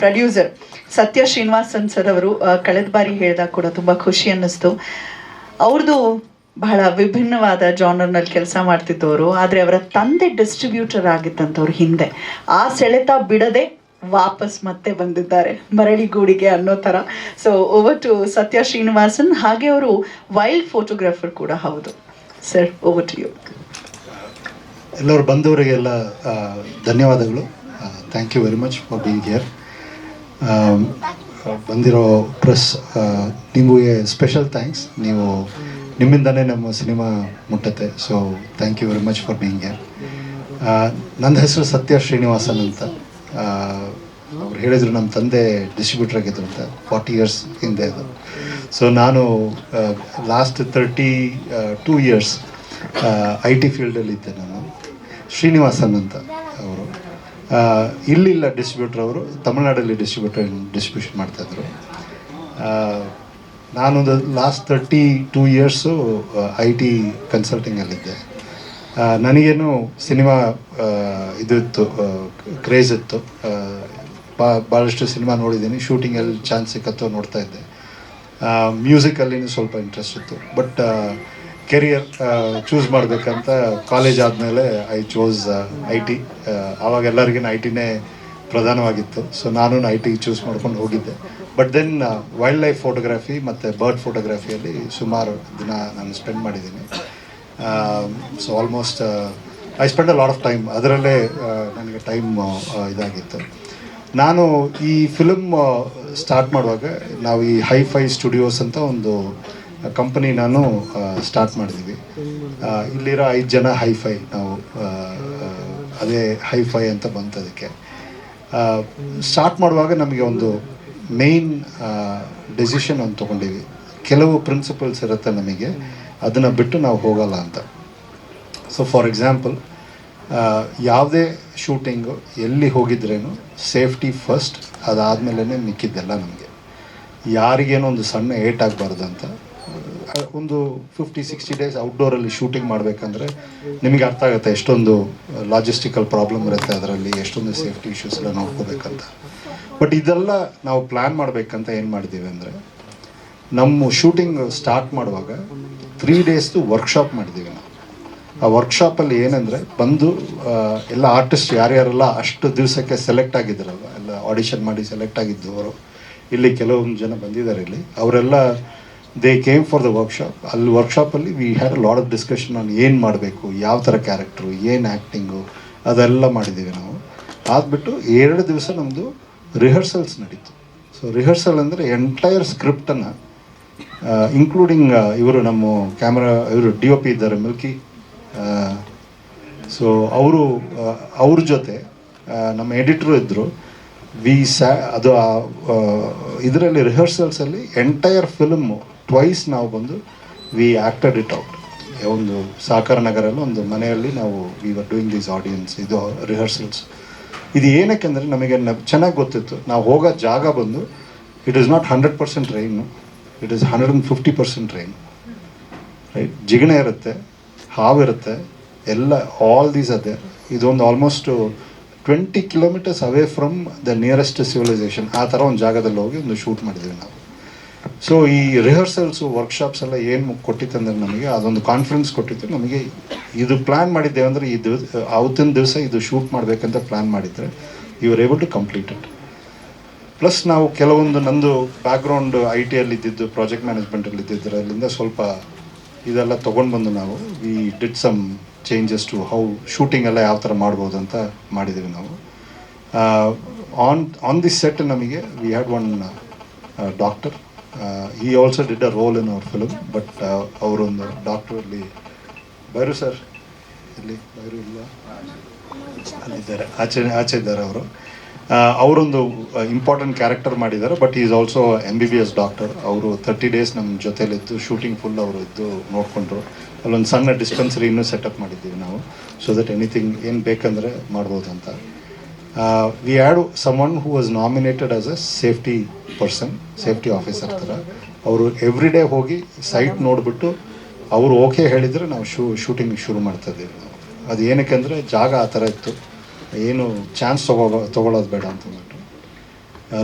Producer ಸತ್ಯ Srinivasan sir ಅವರು ಕಳೆದ ಬಾರಿ ಹೇಳಿದಾಗ ಕೂಡ ತುಂಬಾ ಖುಷಿ ಅನ್ನಿಸ್ತು. ಅವ್ರದ್ದು ಬಹಳ ವಿಭಿನ್ನವಾದ ಜಾನರ್ನಲ್ಲಿ ಕೆಲಸ ಮಾಡ್ತಿದ್ದವರು, ಆದರೆ ಅವರ ತಂದೆ ಡಿಸ್ಟ್ರಿಬ್ಯೂಟರ್ ಆಗಿದ್ದಂಥವ್ರು ಹಿಂದೆ. ಆ ಸೆಳೆತ ಬಿಡದೆ ವಾಪಸ್ ಮತ್ತೆ ಬಂದಿದ್ದಾರೆ ಮರಳಿಗೂಡಿಗೆ ಅನ್ನೋ ಥರ. ಸೊ ಓವರ್ ಟು ಸತ್ಯ ಶ್ರೀನಿವಾಸನ್, ಹಾಗೆ ಅವರು ವೈಲ್ಡ್ ಫೋಟೋಗ್ರಾಫರ್ ಕೂಡ ಹೌದು. ಸರ್ ಓವರ್ ಟು ಯು ಎಲ್ಲರೂ ಬಂದವರಿಗೆಲ್ಲ ಧನ್ಯವಾದಗಳು. Thank you very much for being here ಬಂದಿರೋ ಪ್ರೆಸ್ ನಿಮಗೆ ಸ್ಪೆಷಲ್ ಥ್ಯಾಂಕ್ಸ್ ನೀವು ನಿಮ್ಮಿಂದನೇ ನಮ್ಮ cinema ಮುಟ್ಟತ್ತೆ. So thank you very much for being here ನನ್ನ ಹೆಸರು ಸತ್ಯ ಶ್ರೀನಿವಾಸನ್ ಅಂತ. ಅವ್ರು ಹೇಳಿದರು ನಮ್ಮ ತಂದೆ ಡಿಸ್ಟ್ರಿಬ್ಯೂಟರ್ ಆಗಿದ್ರು ಅಂತ. ಫಾರ್ಟಿ ಇಯರ್ಸ್ ಹಿಂದೆ ಅದು. ಸೊ ನಾನು last thirty two years I T ಫೀಲ್ಡಲ್ಲಿ ಇದ್ದೆ ನಾನು. ಶ್ರೀನಿವಾಸನ್ ಅಂತ ಇಲ್ಲಿಲ್ಲ ಡಿಸ್ಟ್ರಿಬ್ಯೂಟರ್ ಅವರು, ತಮಿಳ್ನಾಡಲ್ಲಿ ಡಿಸ್ಟ್ರಿಬ್ಯೂಟರ್ ಡಿಸ್ಟ್ರಿಬ್ಯೂಷನ್ ಮಾಡ್ತಾಯಿದ್ರು ನಾನೊಂದು last thirty two years I T ಕನ್ಸಲ್ಟಿಂಗಲ್ಲಿದ್ದೆ ನನಗೇನು ಸಿನಿಮಾ ಇದು ಇತ್ತು ಕ್ರೇಜ್ ಇತ್ತು. ಬಾ ಭಾಳಷ್ಟು ಸಿನಿಮಾ ನೋಡಿದ್ದೀನಿ ಶೂಟಿಂಗಲ್ಲಿ ಚಾನ್ಸ್ ಸಿಕ್ಕತ್ತೋ ನೋಡ್ತಾ ಇದ್ದೆ. ಮ್ಯೂಸಿಕಲ್ಲಿನೂ ಸ್ವಲ್ಪ ಇಂಟ್ರೆಸ್ಟ್ ಇತ್ತು. ಬಟ್ ಕೆರಿಯರ್ ಚೂಸ್ ಮಾಡಬೇಕಂತ ಕಾಲೇಜ್ ಆದಮೇಲೆ ಐ ಚೋಸ್ ಐ ಟಿ ಆವಾಗ ಎಲ್ಲರಿಗೂ ಐ ಟಿನೇ ಪ್ರಧಾನವಾಗಿತ್ತು. ಸೊ ನಾನು ಐ ಟಿ ಚೂಸ್ ಮಾಡ್ಕೊಂಡು ಹೋಗಿದ್ದೆ. But then wildlife photography ಮತ್ತು ಬರ್ಡ್ ಫೋಟೋಗ್ರಫಿಯಲ್ಲಿ ಸುಮಾರು ದಿನ ನಾನು ಸ್ಪೆಂಡ್ ಮಾಡಿದ್ದೀನಿ. So almost I spend a lot of time ಅದರಲ್ಲೇ ನನಗೆ ಟೈಮ್ ಇದಾಗಿತ್ತು. ನಾನು ಈ ಫಿಲಮ್ ಸ್ಟಾರ್ಟ್ ಮಾಡುವಾಗ ನಾವು ಈ ಹೈ ಫೈ ಸ್ಟುಡಿಯೋಸ್ ಅಂತ ಒಂದು ಕಂಪನಿ ನಾನು ಸ್ಟಾರ್ಟ್ ಮಾಡಿದ್ದೀವಿ ಇಲ್ಲಿರೋ ಐದು ಜನ ಹೈ ಫೈ ನಾವು ಅದೇ ಹೈ ಫೈ ಅಂತ ಬಂತು ಅದಕ್ಕೆ. ಸ್ಟಾರ್ಟ್ ಮಾಡುವಾಗ ನಮಗೆ ಒಂದು ಮೇಯ್ನ್ ಡೆಸಿಷನ್ ಒಂದು ತೊಗೊಂಡಿವಿ. ಕೆಲವು ಪ್ರಿನ್ಸಿಪಲ್ಸ್ ಇರುತ್ತೆ ನಮಗೆ, ಅದನ್ನು ಬಿಟ್ಟು ನಾವು ಹೋಗಲ್ಲ ಅಂತ. ಸೊ ಫಾರ್ ಎಕ್ಸಾಂಪಲ್ ಯಾವುದೇ ಶೂಟಿಂಗು ಎಲ್ಲಿ ಹೋಗಿದ್ರೇನು ಸೇಫ್ಟಿ ಫಸ್ಟ್ ಅದಾದಮೇಲೆ ಮಿಕ್ಕಿದ್ದೆಲ್ಲ ನಮಗೆ. ಯಾರಿಗೇನೋ ಒಂದು ಸಣ್ಣ ಏಟಾಗಬಾರ್ದು ಅಂತ ಒಂದು ಫಿಫ್ಟಿ ಸಿಕ್ಸ್ಟಿ ಡೇಸ್ ಔಟ್ಡೋರಲ್ಲಿ ಶೂಟಿಂಗ್ ಮಾಡಬೇಕಂದ್ರೆ ನಿಮಗೆ ಅರ್ಥ ಆಗುತ್ತೆ ಎಷ್ಟೊಂದು ಲಾಜಿಸ್ಟಿಕಲ್ ಪ್ರಾಬ್ಲಮ್ ಇರುತ್ತೆ ಅದರಲ್ಲಿ, ಎಷ್ಟೊಂದು ಸೇಫ್ಟಿ ಇಶ್ಯೂಸ್ ಎಲ್ಲ ನೋಡ್ಕೋಬೇಕಂತ. ಬಟ್ ಇದೆಲ್ಲ ನಾವು ಪ್ಲ್ಯಾನ್ ಮಾಡಬೇಕಂತ ಏನು ಮಾಡಿದ್ದೀವಿ ಅಂದರೆ, ನಮ್ಮ ಶೂಟಿಂಗ್ ಸ್ಟಾರ್ಟ್ ಮಾಡುವಾಗ ತ್ರೀ ಡೇಸ್ದು ವರ್ಕ್ಶಾಪ್ ಮಾಡಿದ್ದೀವಿ ನಾವು. ಆ ವರ್ಕ್ಶಾಪಲ್ಲಿ ಏನಂದರೆ, ಬಂದು ಎಲ್ಲ ಆರ್ಟಿಸ್ಟ್ ಯಾರ್ಯಾರೆಲ್ಲ ಅಷ್ಟು ದಿವಸಕ್ಕೆ ಸೆಲೆಕ್ಟ್ ಆಗಿದ್ದಾರಲ್ಲ ಎಲ್ಲ ಆಡಿಷನ್ ಮಾಡಿ ಸೆಲೆಕ್ಟ್ ಆಗಿದ್ದವರು, ಇಲ್ಲಿ ಕೆಲವೊಂದು ಜನ ಬಂದಿದ್ದಾರೆ ಇಲ್ಲಿ, ಅವರೆಲ್ಲ they came for the workshop ಅಲ್ಲಿ ವರ್ಕ್ಶಾಪಲ್ಲಿ we had a lot of discussion ನಾನು ಏನು ಮಾಡಬೇಕು, ಯಾವ ಥರ ಕ್ಯಾರೆಕ್ಟ್ರು ಏನು ಆ್ಯಕ್ಟಿಂಗು ಅದೆಲ್ಲ ಮಾಡಿದ್ದೀವಿ ನಾವು. ಆದ್ಬಿಟ್ಟು ಎರಡು ದಿವಸ ನಮ್ಮದು ರಿಹರ್ಸಲ್ಸ್ ನಡೀತು. ಸೊ ರಿಹರ್ಸಲ್ ಅಂದರೆ ಎಂಟೈರ್ ಸ್ಕ್ರಿಪ್ಟನ್ನು ಇನ್ಕ್ಲೂಡಿಂಗ್ ಇವರು ನಮ್ಮ ಕ್ಯಾಮ್ರಾ ಇವರು ಡಿ ಒ ಪಿ ಇದ್ದಾರೆ ಮಿಲ್ಕಿ ಸೊ ಅವರು ಅವ್ರ ಜೊತೆ ನಮ್ಮ ಎಡಿಟ್ರು ಇದ್ದರು ವಿ ಸ್ಯಾ ಅದು ಇದರಲ್ಲಿ ರಿಹರ್ಸಲ್ಸಲ್ಲಿ ಎಂಟೈರ್ ಫಿಲ್ಮು ಟ್ವೈಸ್ ನಾವು ಬಂದು ವಿ ಆ್ಯಕ್ಟೆಡ್ ಇಟ್ ಔಟ್ ಒಂದು ಸಾಕಾರ ನಗರಲ್ಲಿ ಒಂದು ಮನೆಯಲ್ಲಿ ನಾವು we were doing these audience ಇದು ರಿಹರ್ಸಲ್ಸ್ ಇದು ಏನಕ್ಕೆ ಅಂದರೆ ನಮಗೆ ಚೆನ್ನಾಗಿ ಗೊತ್ತಿತ್ತು. ನಾವು ಹೋಗೋ ಜಾಗ ಬಂದು it is not hundred percent rain it is hundred and fifty percent rain right ಜಿಗಣೆ ಇರುತ್ತೆ ಹಾವಿರುತ್ತೆ ಎಲ್ಲ ಆಲ್ ದೀಸ್ ಅದೇ ಇದೊಂದು almost twenty kilometres away from the nearest civilisation ಆ ಥರ ಒಂದು ಜಾಗದಲ್ಲಿ ಹೋಗಿ ಒಂದು ಶೂಟ್ ಮಾಡಿದ್ವಿ ನಾವು. ಸೊ ಈ ರಿಹರ್ಸಲ್ಸು ವರ್ಕ್ಶಾಪ್ಸ್ ಎಲ್ಲ ಏನು ಕೊಟ್ಟಿತ್ತಂದ್ರೆ ನಮಗೆ ಅದೊಂದು ಕಾನ್ಫಿಡೆನ್ಸ್ ಕೊಟ್ಟಿತ್ತು. ನಮಗೆ ಇದು ಪ್ಲ್ಯಾನ್ ಮಾಡಿದ್ದೇವೆ ಅಂದರೆ ಇದು ಅವತ್ತಿನ ದಿವಸ ಇದು ಶೂಟ್ ಮಾಡಬೇಕಂತ ಪ್ಲ್ಯಾನ್ ಮಾಡಿದರೆ ಇವರು able to complete it plus ನಾವು ಕೆಲವೊಂದು ನಂದು ಬ್ಯಾಕ್ಗ್ರೌಂಡ್ ಐ ಟಿಯಲ್ಲಿ ಇದ್ದಿದ್ದು ಪ್ರಾಜೆಕ್ಟ್ ಮ್ಯಾನೇಜ್ಮೆಂಟಲ್ಲಿ ಅಲ್ಲಿಂದ ಸ್ವಲ್ಪ ಇದೆಲ್ಲ ತೊಗೊಂಡು ಬಂದು ನಾವು we did some changes to how shooting ಎಲ್ಲ ಯಾವ ಥರ ಮಾಡ್ಬೋದು ಅಂತ ಮಾಡಿದ್ದೀವಿ ನಾವು. ಆನ್ ಆನ್ ದಿಸ್ ಸೆಟ್ ನಮಗೆ ವಿ ಹ್ಯಾಡ್ ಒನ್ ಡಾಕ್ಟರ್ ಈ also did a role in our film but ಅವರೊಂದು ಡಾಕ್ಟರ್ ಅಲ್ಲಿ ಬೈರು ಸರ್ ಇಲ್ಲಿ ಬೈರು ಇಲ್ಲ ಅಲ್ಲಿದ್ದಾರೆ. ಆಚೆ ಆಚೆ ಇದ್ದಾರೆ ಅವರು. ಅವರೊಂದು ಇಂಪಾರ್ಟೆಂಟ್ ಕ್ಯಾರೆಕ್ಟರ್ ಮಾಡಿದ್ದಾರೆ but is also M B B S doctor ಅವರು ತರ್ಟಿ ಡೇಸ್ ನಮ್ಮ ಜೊತೆಲಿದ್ದು ಶೂಟಿಂಗ್ ಫುಲ್ ಅವರು ಇದ್ದು ನೋಡಿಕೊಂಡ್ರು. ಅಲ್ಲೊಂದು ಸಣ್ಣ ಡಿಸ್ಪೆನ್ಸರಿ ಇನ್ನೂ ಸೆಟಪ್ ಮಾಡಿದ್ದೀವಿ ನಾವು. ಸೊ ದಟ್ ಎನಿಥಿಂಗ್ ಏನು ಬೇಕಂದರೆ ಮಾಡ್ಬೋದು ಅಂತ we had some one who was nominated as a safety person safety officer ಥರ ಅವರು ಎವ್ರಿ ಡೇ ಹೋಗಿ ಸೈಟ್ ನೋಡಿಬಿಟ್ಟು ಅವರು ಓಕೆ ಹೇಳಿದರೆ ನಾವು ಶೂ ಶೂಟಿಂಗ್ ಶುರು ಮಾಡ್ತಾ ಇದ್ದೀವಿ ನಾವು ಅದು ಏನಕ್ಕೆ ಅಂದರೆ ಜಾಗ ಆ ಥರ ಇತ್ತು. ಏನು ಚಾನ್ಸ್ ತಗೋ ತಗೊಳ್ಳೋದು ಬೇಡ ಅಂತ ಅಂದ್ಬಿಟ್ಟು.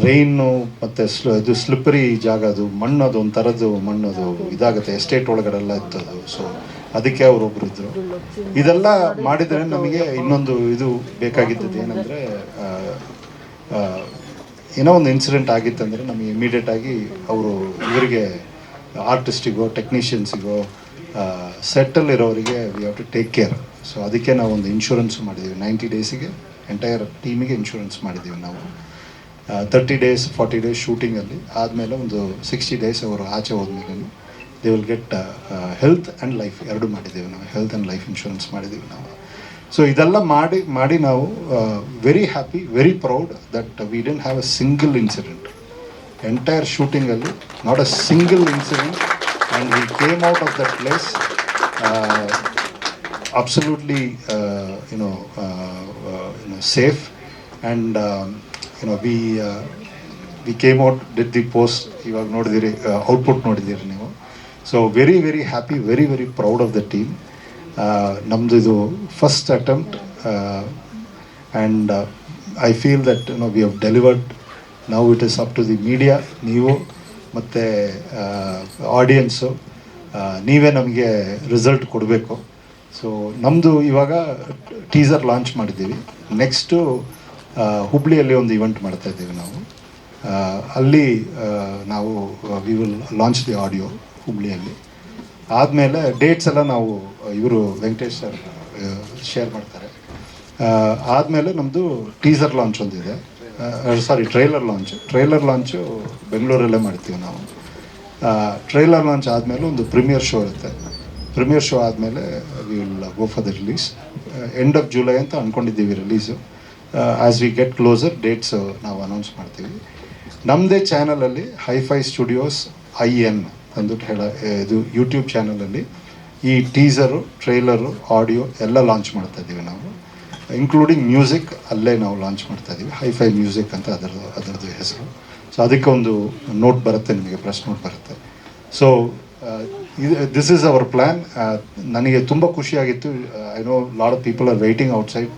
ರೈನು ಮತ್ತು ಸ್ಲ ಇದು ಸ್ಲಿಪ್ಪರಿ ಜಾಗ ಅದು ಮಣ್ಣದು ಒಂಥರದ್ದು ಮಣ್ಣದು ಇದಾಗುತ್ತೆ, ಎಸ್ಟೇಟ್ ಒಳಗಡೆ ಎಲ್ಲ ಇತ್ತು ಅದು. ಸೊ ಅದಕ್ಕೆ ಅವರೊಬ್ರು ಇದ್ದರು ಇದೆಲ್ಲ ಮಾಡಿದರೆ ನಮಗೆ ಇನ್ನೊಂದು ಇದು ಬೇಕಾಗಿದ್ದದ್ದು ಏನಂದರೆ ಏನೋ ಒಂದು ಇನ್ಸಿಡೆಂಟ್ ಆಗಿತ್ತಂದರೆ ನಮಗೆ ಇಮಿಡಿಯೇಟ್ ಆಗಿ ಅವರು ಇವರಿಗೆ ಆರ್ಟಿಸ್ಟಿಗೋ ಟೆಕ್ನಿಷಿಯನ್ಸಿಗೋ ಸೆಟ್ಟಲ್ಲಿರೋರಿಗೆ we have to take care so ಅದಕ್ಕೆ ನಾವು ಒಂದು ಇನ್ಶೂರೆನ್ಸ್ ಮಾಡಿದ್ದೀವಿ ನೈಂಟಿ ಡೇಸಿಗೆ ಎಂಟೈರ್ ಟೀಮಿಗೆ ಇನ್ಶೂರೆನ್ಸ್ ಮಾಡಿದ್ದೀವಿ ನಾವು. ತರ್ಟಿ ಡೇಸ್ ಫಾರ್ಟಿ ಡೇಸ್ ಶೂಟಿಂಗಲ್ಲಿ ಆದಮೇಲೆ ಒಂದು ಸಿಕ್ಸ್ಟಿ ಡೇಸ್ ಅವರು ಆಚೆ ಹೋದ್ಮೇಲೆ they will get health and life ಎರಡು ಮಾಡಿದ್ದೀವಿ ನಾವು. ಹೆಲ್ತ್ ಆ್ಯಂಡ್ ಲೈಫ್ ಇನ್ಶೂರೆನ್ಸ್ ಮಾಡಿದ್ದೀವಿ ನಾವು. ಸೊ ಇದೆಲ್ಲ ಮಾಡಿ ಮಾಡಿ ನಾವು very happy very proud that we didn't have a single incident entire ಶೂಟಿಂಗಲ್ಲಿ not a single incident and we came out of that place absolutely you know safe know uh, no we know came out did the post uh, ಇವಾಗ ನೋಡಿದಿರಿ output ನೋಡಿದ್ದೀರಿ ನೀವು. So very very happy very very proud of the team ನಮ್ಮದು ಇದು first attempt and I feel that no we have delivered ನಾವು it is up to the media ನೀವು ಮತ್ತು audience ನೀವೇ ನಮಗೆ ರಿಸಲ್ಟ್ ಕೊಡಬೇಕು. ಸೊ ನಮ್ಮದು ಇವಾಗ ಟೀಸರ್ ಲಾಂಚ್ ಮಾಡಿದ್ದೀವಿ. ನೆಕ್ಸ್ಟು ಹುಬ್ಳಿಯಲ್ಲಿ ಒಂದು ಇವೆಂಟ್ ಮಾಡ್ತಾ ಇದ್ದೀವಿ ನಾವು. ಅಲ್ಲಿ ನಾವು we will launch the audio ಹುಬ್ಳಿಯಲ್ಲಿ. ಆದಮೇಲೆ ಡೇಟ್ಸ್ ಎಲ್ಲ ನಾವು, ಇವರು ವೆಂಕಟೇಶ್ ಸರ್ ಶೇರ್ ಮಾಡ್ತಾರೆ. ಆದಮೇಲೆ ನಮ್ಮದು ಟೀಸರ್ ಲಾಂಚ್ ಒಂದಿದೆ sorry trailer launch trailer launch ಬೆಂಗಳೂರಲ್ಲೇ ಮಾಡ್ತೀವಿ ನಾವು. ಟ್ರೈಲರ್ ಲಾಂಚ್ ಆದಮೇಲೆ ಒಂದು ಪ್ರೀಮಿಯರ್ ಶೋ ಇರುತ್ತೆ. ಪ್ರೀಮಿಯರ್ ಶೋ ಆದಮೇಲೆ we will go for the release end of July ಅಂತ ಅಂದ್ಕೊಂಡಿದ್ದೀವಿ release as we get closer dates ನಾವು ಅನೌನ್ಸ್ ಮಾಡ್ತೀವಿ. ನಮ್ಮದೇ ಚಾನಲಲ್ಲಿ ಹೈಫೈ ಸ್ಟುಡಿಯೋಸ್ ಐ ಎನ್ ಅಂದ್ಬಿಟ್ಟು ಹೇಳ ಇದು ಯೂಟ್ಯೂಬ್ ಚಾನಲಲ್ಲಿ ಈ ಟೀಸರು ಟ್ರೈಲರು ಆಡಿಯೋ ಎಲ್ಲ ಲಾಂಚ್ ಮಾಡ್ತಾ ಇದ್ದೀವಿ ನಾವು. ಇನ್ಕ್ಲೂಡಿಂಗ್ ಮ್ಯೂಸಿಕ್ ಅಲ್ಲೇ ನಾವು ಲಾಂಚ್ ಮಾಡ್ತಾ ಇದ್ದೀವಿ ಹೈಫೈ ಮ್ಯೂಸಿಕ್ ಅಂತ ಅದರದ್ದು ಅದರದ್ದು ಹೆಸರು. ಸೊ ಅದಕ್ಕೆ ಒಂದು ನೋಟ್ ಬರುತ್ತೆ, ನಿಮಗೆ ಪ್ರೆಸ್ ನೋಟ್ ಬರುತ್ತೆ. ಸೊ ಇದು ದಿಸ್ ಈಸ್ ಅವರ್ ಪ್ಲ್ಯಾನ್ ನನಗೆ ತುಂಬ ಖುಷಿಯಾಗಿತ್ತು. I know lot of people are waiting outside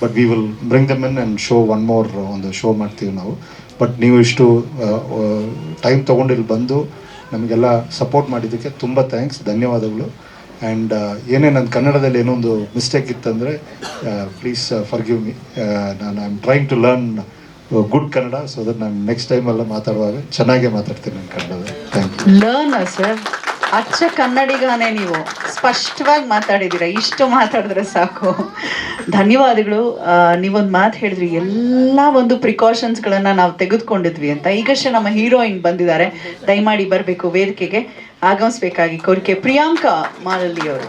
but we will bring them in and show one more ಒಂದು ಶೋ ಮಾಡ್ತೀವಿ ನಾವು. ಬಟ್ ನೀವು ಇಷ್ಟು ಟೈಮ್ ತೊಗೊಂಡು ಇಲ್ಲಿ ಬಂದು ನಮಗೆಲ್ಲ ಸಪೋರ್ಟ್ ಮಾಡಿದ್ದಕ್ಕೆ ತುಂಬ ಥ್ಯಾಂಕ್ಸ್ ಧನ್ಯವಾದಗಳು. ಆ್ಯಂಡ್ ಏನೇ ನನ್ನ ಕನ್ನಡದಲ್ಲಿ ಏನೊಂದು ಮಿಸ್ಟೇಕ್ ಇತ್ತಂದರೆ ಪ್ಲೀಸ್ ಫರ್ಗಿವ್ ಮಿ ನಾನು I am trying to learn good Kannada so that ನಾನು ನೆಕ್ಸ್ಟ್ ಟೈಮೆಲ್ಲ ಮಾತಾಡುವಾಗ ಚೆನ್ನಾಗೇ ಮಾತಾಡ್ತೀನಿ ನನ್ನ ಕನ್ನಡದಲ್ಲಿ. ಥ್ಯಾಂಕ್ ಯು ಅಚ್ಚ ಕನ್ನಡಿಗಾನೇ ನೀವು. ಸ್ಪಷ್ಟವಾಗಿ ಮಾತಾಡಿದ್ದೀರಾ. ಇಷ್ಟು ಮಾತಾಡಿದ್ರೆ ಸಾಕು. ಧನ್ಯವಾದಗಳು. ನೀವೊಂದು ಮಾತು ಹೇಳಿದ್ರಿ. ಎಲ್ಲ ಒಂದು ಪ್ರಿಕಾಷನ್ಸ್ಗಳನ್ನು ನಾವು ತೆಗೆದುಕೊಂಡಿದ್ವಿ ಅಂತ. ಈಗಷ್ಟೇ ನಮ್ಮ ಹೀರೋಯಿನ್ ಬಂದಿದ್ದಾರೆ. ದಯಮಾಡಿ ಬರಬೇಕು ವೇದಿಕೆಗೆ. ಆಗಮಿಸ್ಬೇಕಾಗಿ ಕೋರಿಕೆ ಪ್ರಿಯಾಂಕಾ ಮಾಲಲ್ಲಿ ಅವರು